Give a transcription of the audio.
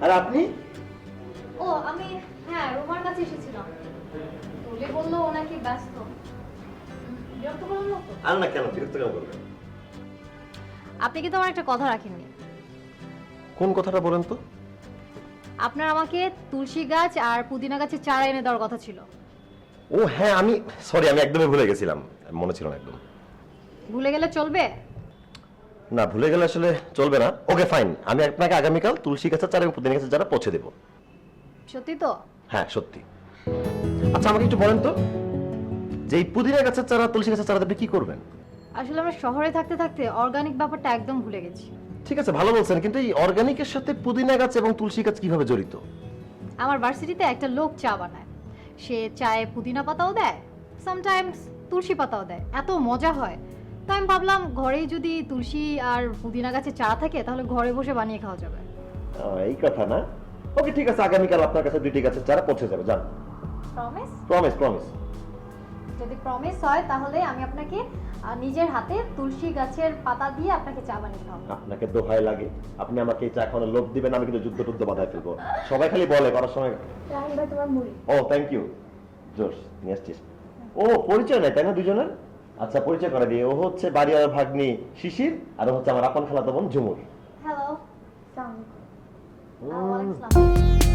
আর আপনি? ও আমি হ্যাঁ রোমার কাছে এসেছিলাম। তুলি বলল ও নাকি ব্যস্ত। বিরক্ত করলাম না তো? আর না কেন বিরক্ত কেন করবেন আপনি কিন্তু আমার একটা কথা রাখেননি। কোন কথাটা বলেন তো? আপনার আমাকে তুলসী গাছ আর পুদিনা গাছের চারা এনে দেওয়ার কথা ছিল। ও হ্যাঁ আমি সরি আমি একদমই ভুলে গেছিলাম। মনে ছিল না একদম। ভুলে গেলে চলবে? না ভুলে গেলে আসলে চলবে না। ওকে ফাইন আমি আপনাকে আগামীকাল তুলসী গাছের চারা এবং পুদিনা গাছের চারা পৌঁছে দেবো। সত্যি তো? হ্যাঁ সত্যি। আচ্ছা আমাকে একটু বলেন তো যে এই পুদিনা গাছের চারা তুলসী গাছের চারা আপনি কি করবেন? আসলে আমরা শহরে থাকতে থাকতে অর্গানিক ব্যাপারটা একদম ভুলে গেছি। ঠিক আছে ভালো বলছেন কিন্তু এই অর্গানিকের সাথে পুদিনা গাছ এবং তুলসী গাছ কীভাবে জড়িত? আমার ভার্সিটিতে একটা লোক চা বানায়। সে চায়ে পুদিনা পাতাও দেয় সামটাইমস তুলসী পাতাও দেয়। এত মজা হয়। তো আমি ভাবলাম ঘরেই যদি তুলসী আর পুদিনা গাছের চারা থাকে তাহলে ঘরে বসে বানিয়ে খাওয়া যাবে। এই কথা না। ওকে ঠিক আছে আগামীকাল আপনার কাছে দুইটি গাছের চারা পৌঁছে যাবে যান। প্রমিস প্রমিস প্রমিস যদি প্রমিস হয় তাহলে আমি আপনাকে নিজের হাতে তুলসী গাছের পাতা দিয়ে আপনাকে চা বানিয়ে খাওয়াবো। আপনাকে দোহাই লাগে। আপনি আমাকে এই চা খাওয়ানোর লোভ দিবেন আমি কিন্তু যুদ্ধ টুদ্ধ বাধায় ফেলব। সবাই খালি বলে করার সময় তোমার মুড়ি। ও থ্যাংক ইউ জোস নিয়ে আসছিস। ও পরিচয় নাই তাই না দুজনের? আচ্ছা পরিচয় করে দিই। ও হচ্ছে বাড়িওয়ার ভাগ্নি শিশির আর হচ্ছে আমার আপন খালাতো বোন ঝুমুর। হ্যালো আসসালামু আলাইকুম